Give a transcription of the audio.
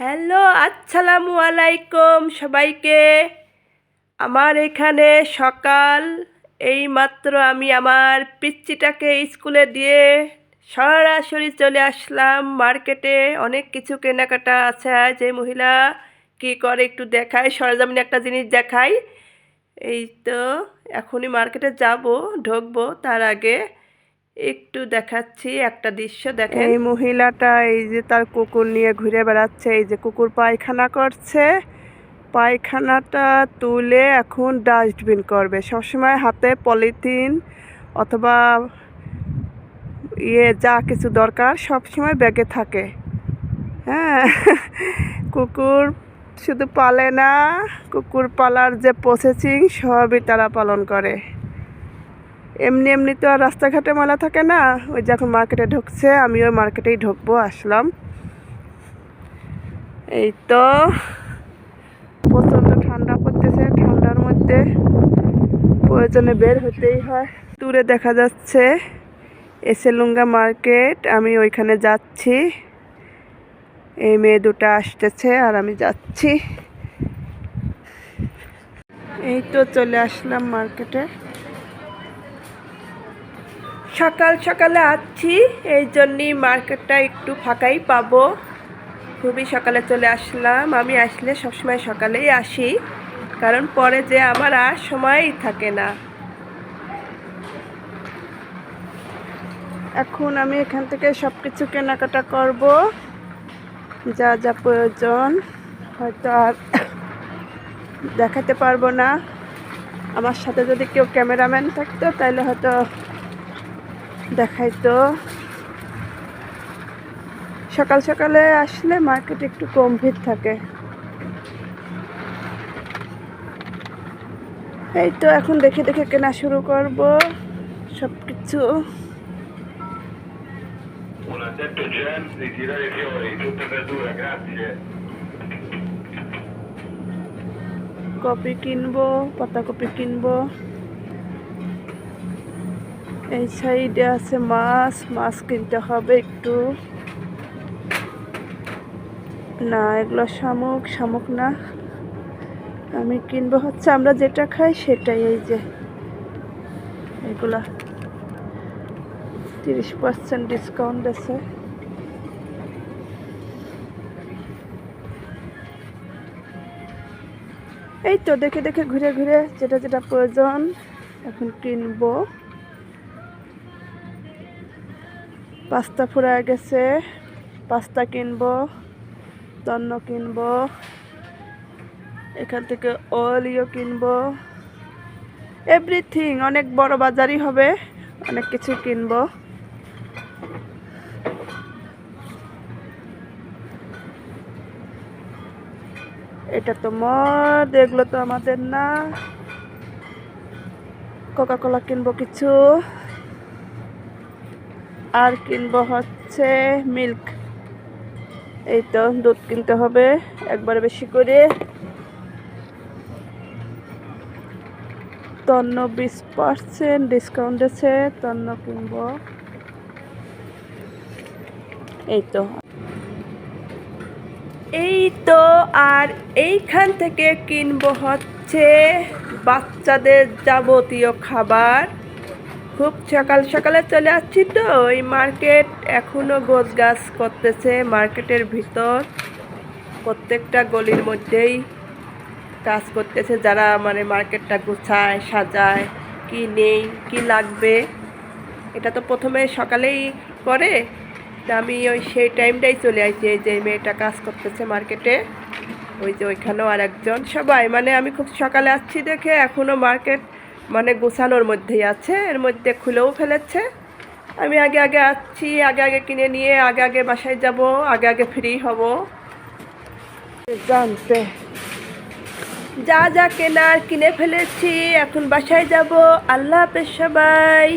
Hello, আসসালামু আলাইকুম সবাইকে। আমার এখানে সকাল এই মাত্র আমি আমার পিচ্চিটাকে স্কুলে দিয়ে সরাসরি চলে আসলাম মার্কেটে। অনেক কিছু কেনাকাটা আছে, যে মহিলা কি করে একটু দেখায়, সরজামিনে একটা জিনিস দেখাই এই তো, এখনই মার্কেটে যাব, ঢুকবো তার আগে। একটু দেখাচ্ছি, একটা দৃশ্য দেখেন। এই মহিলাটা এই যে তার কুকুর নিয়ে ঘুরে বেড়াচ্ছে, এই যে কুকুর পায়খানা করছে। পায়খানাটা তুলে এখন ডাস্টবিন করবে। সবসময় হাতে পলিথিন অথবা ইয়ে যা কিছু দরকার সবসময় ব্যাগে থাকে। হ্যাঁ কুকুর শুধু পালে না, কুকুর পালার যে প্রসেসিং সবই তারা পালন করে। এমনি এমনি তো আর রাস্তাঘাটে ময়লা থাকে না। ওই যে এখন মার্কেটে ঢুকছে, আমি ওই মার্কেটেই ঢুকবো, আসলাম। এই তো, প্রচণ্ড ঠান্ডা পড়তেছে। ঠান্ডার মধ্যে প্রয়োজনে বের হতেই হয়। দূরে দেখা যাচ্ছে এসেলুঙ্গা মার্কেট আমি ওইখানে যাচ্ছি। এই মেয়ে দুটো আসতেছে আর আমি যাচ্ছি। এই তো চলে আসলাম মার্কেটে সকাল সকালে আসছি এই জন্যই মার্কেটটা একটু ফাঁকাই পাবো। খুবই সকালে চলে আসলাম। আমি আসলে সবসময় সকালেই আসি, কারণ পরে যে আমার আর সময়ই থাকে না। এখন আমি এখান থেকে সব কিছু কেনাকাটা করব। যা যা প্রয়োজন, হয়তো আর দেখাতে পারব না। আমার সাথে যদি কেউ ক্যামেরাম্যান থাকতো, তাহলে হয়তো দেখাইতো সকাল সকালে আসলে মার্কেট একটু কম ভিড় থাকে। এই তো এখন দেখে দেখে কেনা শুরু করব সব কিছু. কপি কিনবো পাতাকপি কিনবো। এই সাইডে আছে মাছ মাছ কিনতে হবে একটু। না, এগুলো শামুক শামুক না। আমি কিনবো হচ্ছে, আমরা যেটা খাই সেটাই, এই যে। এগুলা তিরিশ পার্সেন্ট ডিসকাউন্ট আছে। এই তো, দেখে দেখে ঘুরে ঘুরে যেটা যেটা প্রয়োজন, এখন কিনবো। পাস্তা ফুরায় গেছে, পাস্তা কিনবো, তন্ন কিনবো, এখান থেকে অলিও কিনবো, এভরিথিং, অনেক বড় বাজারই হবে, অনেক কিছু কিনবো। এটা তো মদ, এগুলো তো আমাদের না। কোকা কোলা কিনবো কিছু। আর কিনবো হচ্ছে মিল্ক। এই তো দুধ কিনতে হবে, একবার বেশি করে। তন্ন বিশ পার্সেন্ট ডিসকাউন্ট আছে, তন্ন কিনবো। এই তো। এই তো আর এইখান থেকে কিনবো হচ্ছে বাচ্চাদের যাবতীয় খাবার। খুব সকাল সকালে চলে আসছি তো, ওই মার্কেট এখনও গোছ গাছ করতেছে, মার্কেটের ভিতর প্রত্যেকটা গলির মধ্যেই কাজ করতেছে, যারা মানে মার্কেটটা গুছায়, সাজায়, কি নেই, কি লাগবে। এটা তো প্রথমে সকালেই করে আমি ওই সেই টাইমটাই চলে এই যে মেয়েটা কাজ করতেছে মার্কেটে। ওই যে ওইখানেও আর একজন সবাই মানে আমি খুব সকালে আসছি দেখে এখনও মার্কেট মানে গোছানোর মধ্যেই আছে, এর মধ্যে খুলেও ফেলেছে। আমি আগে আগে আসছি, আগে আগে কিনে নিয়ে, আগে আগে বাসায় যাব, আগে আগে ফ্রি হব। জানতে। যা যা কেনার কিনে ফেলেছি, এখন বাসায় যাব। আল্লাহ হাফেজ সবাই।